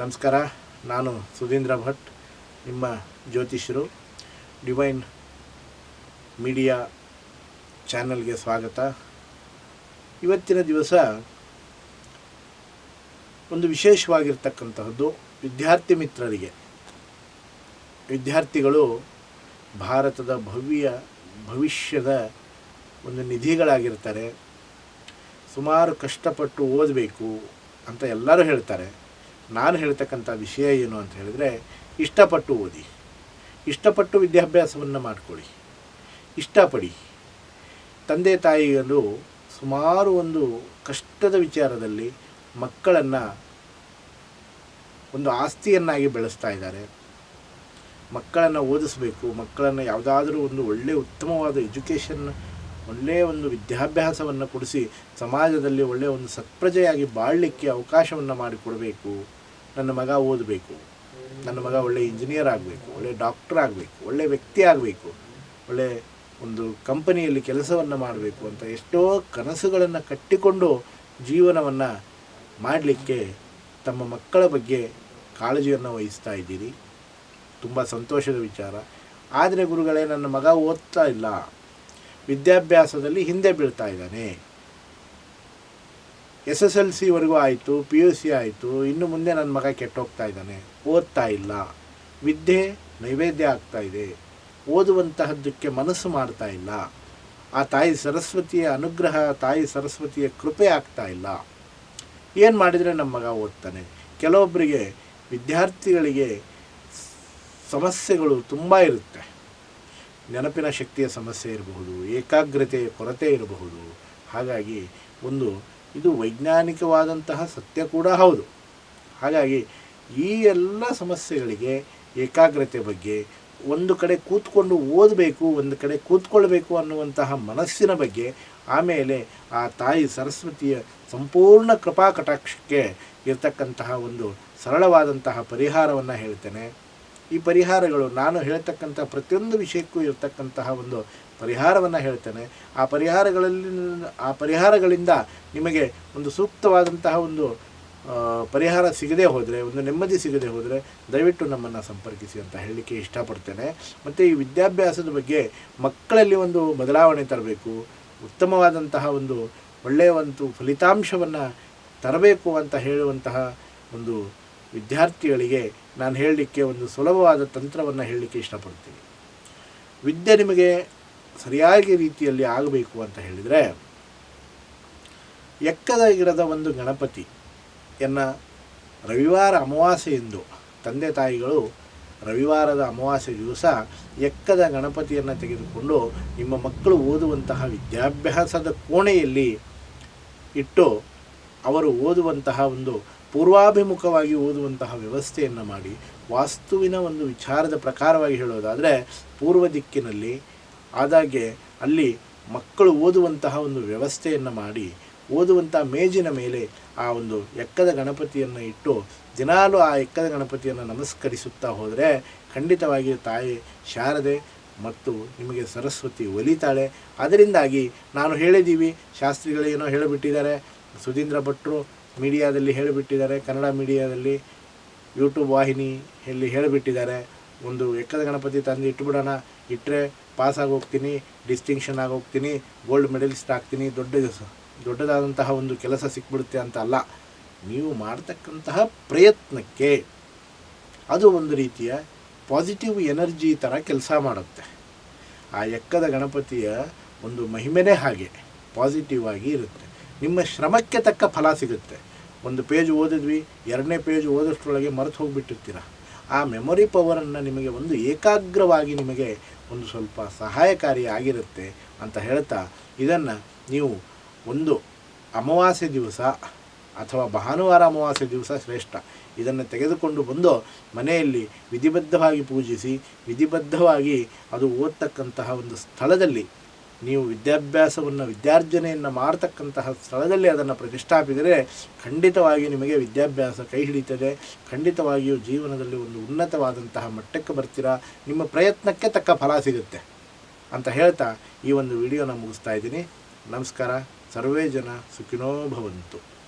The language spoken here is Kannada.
ನಮಸ್ಕಾರ, ನಾನು ಸುಧೀಂದ್ರ ಭಟ್, ನಿಮ್ಮ ಜ್ಯೋತಿಷರು ಡಿವೈನ್ ಮೀಡಿಯಾ ಚಾನಲ್ಗೆ ಸ್ವಾಗತ. ಇವತ್ತಿನ ದಿವಸ ಒಂದು ವಿಶೇಷವಾಗಿರ್ತಕ್ಕಂತಹದ್ದು ವಿದ್ಯಾರ್ಥಿ ಮಿತ್ರರಿಗೆ. ವಿದ್ಯಾರ್ಥಿಗಳು ಭಾರತದ ಭವ್ಯ ಭವಿಷ್ಯದ ಒಂದು ನಿಧಿಗಳಾಗಿರ್ತಾರೆ. ಸುಮಾರು ಕಷ್ಟಪಟ್ಟು ಓದಬೇಕು ಅಂತ ಎಲ್ಲರೂ ಹೇಳ್ತಾರೆ. ನಾನು ಹೇಳ್ತಕ್ಕಂಥ ವಿಷಯ ಏನು ಅಂತ ಹೇಳಿದರೆ, ಇಷ್ಟಪಟ್ಟು ಓದಿ. ಇಷ್ಟಪಟ್ಟು ವಿದ್ಯಾಭ್ಯಾಸವನ್ನು ಮಾಡಿಕೊಳ್ಳಿ. ಇಷ್ಟಪಡಿ. ತಂದೆ ತಾಯಿಗಳು ಸುಮಾರು ಒಂದು ಕಷ್ಟದ ವಿಚಾರದಲ್ಲಿ ಮಕ್ಕಳನ್ನು ಒಂದು ಆಸ್ತಿಯನ್ನಾಗಿ ಬೆಳೆಸ್ತಾ ಇದ್ದಾರೆ. ಮಕ್ಕಳನ್ನು ಓದಿಸ್ಬೇಕು, ಮಕ್ಕಳನ್ನು ಯಾವುದಾದ್ರೂ ಒಂದು ಒಳ್ಳೆಯ ಉತ್ತಮವಾದ ಎಜುಕೇಷನ್ ಒಳ್ಳೆಯ ಒಂದು ವಿದ್ಯಾಭ್ಯಾಸವನ್ನು ಕೊಡಿಸಿ ಸಮಾಜದಲ್ಲಿ ಒಳ್ಳೆಯ ಒಂದು ಸತ್ಪ್ರಜೆಯಾಗಿ ಬಾಳಲಿಕ್ಕೆ ಅವಕಾಶವನ್ನು ಮಾಡಿಕೊಡಬೇಕು. ನನ್ನ ಮಗ ಓದಬೇಕು, ನನ್ನ ಮಗ ಒಳ್ಳೆ ಇಂಜಿನಿಯರ್ ಆಗಬೇಕು, ಒಳ್ಳೆ ಡಾಕ್ಟರ್ ಆಗಬೇಕು, ಒಳ್ಳೆ ವ್ಯಕ್ತಿ ಆಗಬೇಕು, ಒಳ್ಳೆ ಒಂದು ಕಂಪನಿಯಲ್ಲಿ ಕೆಲಸವನ್ನು ಮಾಡಬೇಕು ಅಂತ ಎಷ್ಟೋ ಕನಸುಗಳನ್ನು ಕಟ್ಟಿಕೊಂಡು ಜೀವನವನ್ನು ಮಾಡಲಿಕ್ಕೆ ತಮ್ಮ ಮಕ್ಕಳ ಬಗ್ಗೆ ಕಾಳಜಿಯನ್ನು ವಹಿಸ್ತಾ ಇದ್ದೀರಿ. ತುಂಬ ಸಂತೋಷದ ವಿಚಾರ. ಆದರೆ ಗುರುಗಳೇ, ನನ್ನ ಮಗ ಓದ್ತಾ ಇಲ್ಲ. ವಿದ್ಯಾಭ್ಯಾಸದಲ್ಲಿ ಹಿಂದೆ ಬೀಳ್ತಾ ಇದ್ದಾನೆ. ಎಸ್ ಎಸ್ ಎಲ್ ಸಿವರೆಗೂ ಆಯಿತು, ಪಿ ಯು ಸಿ ಆಯಿತು, ಇನ್ನು ಮುಂದೆ ನನ್ನ ಮಗ ಕೆಟ್ಟೋಗ್ತಾ ಇದ್ದಾನೆ, ಓದ್ತಾ ಇಲ್ಲ, ವಿದ್ಯೆ ನೈವೇದ್ಯ ಆಗ್ತಾ ಇದೆ, ಓದುವಂತಹದ್ದಕ್ಕೆ ಮನಸ್ಸು ಮಾಡ್ತಾ ಇಲ್ಲ, ಆ ತಾಯಿ ಸರಸ್ವತಿಯ ಅನುಗ್ರಹ, ತಾಯಿ ಸರಸ್ವತಿಯ ಕೃಪೆ ಆಗ್ತಾ ಇಲ್ಲ. ಏನು ಮಾಡಿದರೆ ನಮ್ಮ ಮಗ ಓದ್ತಾನೆ? ಕೆಲವೊಬ್ಬರಿಗೆ ವಿದ್ಯಾರ್ಥಿಗಳಿಗೆ ಸಮಸ್ಯೆಗಳು ತುಂಬ ಇರುತ್ತೆ. ನೆನಪಿನ ಶಕ್ತಿಯ ಸಮಸ್ಯೆ ಇರಬಹುದು, ಏಕಾಗ್ರತೆಯ ಕೊರತೆ ಇರಬಹುದು. ಹಾಗಾಗಿ ಒಂದು ಇದು ವೈಜ್ಞಾನಿಕವಾದಂತಹ ಸತ್ಯ ಕೂಡ ಹೌದು. ಹಾಗಾಗಿ ಈ ಎಲ್ಲ ಸಮಸ್ಯೆಗಳಿಗೆ ಏಕಾಗ್ರತೆ ಬಗ್ಗೆ, ಒಂದು ಕಡೆ ಕೂತ್ಕೊಂಡು ಓದಬೇಕು, ಒಂದು ಕಡೆ ಕೂತ್ಕೊಳ್ಬೇಕು ಅನ್ನುವಂತಹ ಮನಸ್ಸಿನ ಬಗ್ಗೆ ಆಮೇಲೆ ಆ ತಾಯಿ ಸರಸ್ವತಿಯ ಸಂಪೂರ್ಣ ಕೃಪಾ ಕಟಾಕ್ಷಕ್ಕೆ ಇರತಕ್ಕಂತಹ ಒಂದು ಸರಳವಾದಂತಹ ಪರಿಹಾರವನ್ನು ಹೇಳ್ತೇನೆ. ಈ ಪರಿಹಾರಗಳು, ನಾನು ಹೇಳ್ತಕ್ಕಂಥ ಪ್ರತಿಯೊಂದು ವಿಷಯಕ್ಕೂ ಇರತಕ್ಕಂತಹ ಒಂದು ಪರಿಹಾರವನ್ನು ಹೇಳ್ತೇನೆ. ಆ ಪರಿಹಾರಗಳಲ್ಲಿ, ಆ ಪರಿಹಾರಗಳಿಂದ ನಿಮಗೆ ಒಂದು ಸೂಕ್ತವಾದಂತಹ ಒಂದು ಪರಿಹಾರ ಸಿಗದೆ ಹೋದರೆ, ಒಂದು ನೆಮ್ಮದಿ ಸಿಗದೆ ಹೋದರೆ ದಯವಿಟ್ಟು ನಮ್ಮನ್ನು ಸಂಪರ್ಕಿಸಿ ಅಂತ ಹೇಳಲಿಕ್ಕೆ ಇಷ್ಟಪಡ್ತೇನೆ. ಮತ್ತು ಈ ವಿದ್ಯಾಭ್ಯಾಸದ ಬಗ್ಗೆ ಮಕ್ಕಳಲ್ಲಿ ಒಂದು ಬದಲಾವಣೆ ತರಬೇಕು, ಉತ್ತಮವಾದಂತಹ ಒಂದು ಒಳ್ಳೆಯ ಒಂದು ಫಲಿತಾಂಶವನ್ನು ತರಬೇಕು ಅಂತ ಹೇಳುವಂತಹ ಒಂದು ವಿದ್ಯಾರ್ಥಿಗಳಿಗೆ ನಾನು ಹೇಳಲಿಕ್ಕೆ ಒಂದು ಸುಲಭವಾದ ತಂತ್ರವನ್ನು ಹೇಳಲಿಕ್ಕೆ ಇಷ್ಟಪಡ್ತೀನಿ. ವಿದ್ಯೆ ನಿಮಗೆ ಸರಿಯಾಗಿ ರೀತಿಯಲ್ಲಿ ಆಗಬೇಕು ಅಂತ ಹೇಳಿದರೆ, ಎಕ್ಕದ ಗಿಡದ ಒಂದು ಗಣಪತಿ ಎನ್ನ ರವಿವಾರ ಅಮಾವಾಸ್ಯೆಯಂದು ತಂದೆ ತಾಯಿಗಳು ರವಿವಾರದ ಅಮಾವಾಸ್ಯೆ ದಿವಸ ಎಕ್ಕದ ಗಣಪತಿಯನ್ನು ತೆಗೆದುಕೊಂಡು ನಿಮ್ಮ ಮಕ್ಕಳು ಓದುವಂತಹ ವಿದ್ಯಾಭ್ಯಾಸದ ಕೋಣೆಯಲ್ಲಿ ಇಟ್ಟು ಅವರು ಓದುವಂತಹ ಒಂದು ಪೂರ್ವಾಭಿಮುಖವಾಗಿ ಓದುವಂತಹ ವ್ಯವಸ್ಥೆಯನ್ನು ಮಾಡಿ ವಾಸ್ತುವಿನ ಒಂದು ವಿಚಾರದ ಪ್ರಕಾರವಾಗಿ ಹೇಳೋದಾದರೆ ಪೂರ್ವ ದಿಕ್ಕಿನಲ್ಲಿ ಆದಾಗೆ ಅಲ್ಲಿ ಮಕ್ಕಳು ಓದುವಂತಹ ಒಂದು ವ್ಯವಸ್ಥೆಯನ್ನು ಮಾಡಿ ಓದುವಂಥ ಮೇಜಿನ ಮೇಲೆ ಆ ಒಂದು ಎಕ್ಕದ ಗಣಪತಿಯನ್ನು ಇಟ್ಟು ದಿನಾಲೂ ಆ ಎಕ್ಕದ ಗಣಪತಿಯನ್ನು ನಮಸ್ಕರಿಸುತ್ತಾ ಹೋದರೆ ಖಂಡಿತವಾಗಿ ತಾಯಿ ಶಾರದೆ ಮತ್ತು ನಿಮಗೆ ಸರಸ್ವತಿ ಒಲಿತಾಳೆ. ಅದರಿಂದಾಗಿ ನಾನು ಹೇಳಿದ್ದೀವಿ, ಶಾಸ್ತ್ರಿಗಳೇನೋ ಹೇಳಿಬಿಟ್ಟಿದ್ದಾರೆ, ಸುಧೀಂದ್ರ ಭಟ್ರು ಮೀಡಿಯಾದಲ್ಲಿ ಹೇಳಿಬಿಟ್ಟಿದ್ದಾರೆ, ಕನ್ನಡ ಮೀಡಿಯಾದಲ್ಲಿ ಯೂಟ್ಯೂಬ್ ವಾಹಿನಿಯಲ್ಲಿ ಹೇಳಿಬಿಟ್ಟಿದ್ದಾರೆ. ಒಂದು ಎಕ್ಕದ ಗಣಪತಿ ತಂದು ಇಟ್ಬಿಡೋಣ ಇಟ್ಟರೆ ಪಾಸ್ ಆಗೋಗ್ತೀನಿ ಡಿಸ್ಟಿಂಕ್ಷನ್ ಆಗೋಗ್ತೀನಿ ಗೋಲ್ಡ್ ಮೆಡಲಿಸ್ಟ್ ಆಗ್ತೀನಿ, ದೊಡ್ಡ ದೊಡ್ಡದಾದಂತಹ ಒಂದು ಕೆಲಸ ಸಿಕ್ಬಿಡುತ್ತೆ ಅಂತ ಅಲ್ಲ. ನೀವು ಮಾಡ್ತಕ್ಕಂತಹ ಪ್ರಯತ್ನಕ್ಕೆ ಅದು ಒಂದು ರೀತಿಯ ಪಾಸಿಟಿವ್ ಎನರ್ಜಿ ಥರ ಕೆಲಸ ಮಾಡುತ್ತೆ. ಆ ಎಕ್ಕದ ಗಣಪತಿಯ ಒಂದು ಮಹಿಮೆನೇ ಹಾಗೆ ಪಾಸಿಟಿವ್ ಆಗಿ ಇರುತ್ತೆ. ನಿಮ್ಮ ಶ್ರಮಕ್ಕೆ ತಕ್ಕ ಫಲ ಸಿಗುತ್ತೆ. ಒಂದು ಪೇಜ್ ಓದಿದ್ವಿ, ಎರಡನೇ ಪೇಜ್ ಓದೋಷ್ಟ್ರೊಳಗೆ ಮರೆತು ಹೋಗಿಬಿಟ್ಟಿರ್ತೀರ. ಆ ಮೆಮೊರಿ ಪವರನ್ನು ನಿಮಗೆ ಒಂದು ಏಕಾಗ್ರವಾಗಿ ನಿಮಗೆ ಒಂದು ಸ್ವಲ್ಪ ಸಹಾಯಕಾರಿ ಆಗಿರುತ್ತೆ ಅಂತ ಹೇಳ್ತಾ, ಇದನ್ನು ನೀವು ಒಂದು ಅಮಾವಾಸ್ಯೆ ದಿವಸ ಅಥವಾ ಭಾನುವಾರ ಅಮಾವಾಸ್ಯೆ ದಿವಸ ಶ್ರೇಷ್ಠ. ಇದನ್ನು ತೆಗೆದುಕೊಂಡು ಬಂದು ಮನೆಯಲ್ಲಿ ವಿಧಿಬದ್ಧವಾಗಿ ಪೂಜಿಸಿ, ವಿಧಿಬದ್ಧವಾಗಿ ಅದು ಓದ್ತಕ್ಕಂತಹ ಒಂದು ಸ್ಥಳದಲ್ಲಿ ನೀವು ವಿದ್ಯಾಭ್ಯಾಸವನ್ನು ವಿದ್ಯಾರ್ಜನೆಯನ್ನು ಮಾಡತಕ್ಕಂತಹ ಸ್ಥಳದಲ್ಲಿ ಅದನ್ನು ಪ್ರತಿಷ್ಠಾಪಿದರೆ ಖಂಡಿತವಾಗಿ ನಿಮಗೆ ವಿದ್ಯಾಭ್ಯಾಸ ಕೈ ಹಿಡಿತದೆ. ಖಂಡಿತವಾಗಿಯೂ ಜೀವನದಲ್ಲಿ ಒಂದು ಉನ್ನತವಾದಂತಹ ಮಟ್ಟಕ್ಕೆ ಬರ್ತೀರಾ. ನಿಮ್ಮ ಪ್ರಯತ್ನಕ್ಕೆ ತಕ್ಕ ಫಲ ಸಿಗುತ್ತೆ ಅಂತ ಹೇಳ್ತಾ ಈ ಒಂದು ವಿಡಿಯೋನ ಮುಗಿಸ್ತಾ ಇದ್ದೀನಿ. ನಮಸ್ಕಾರ. ಸರ್ವೇ ಜನ ಸುಖಿನೋ ಭವಂತು.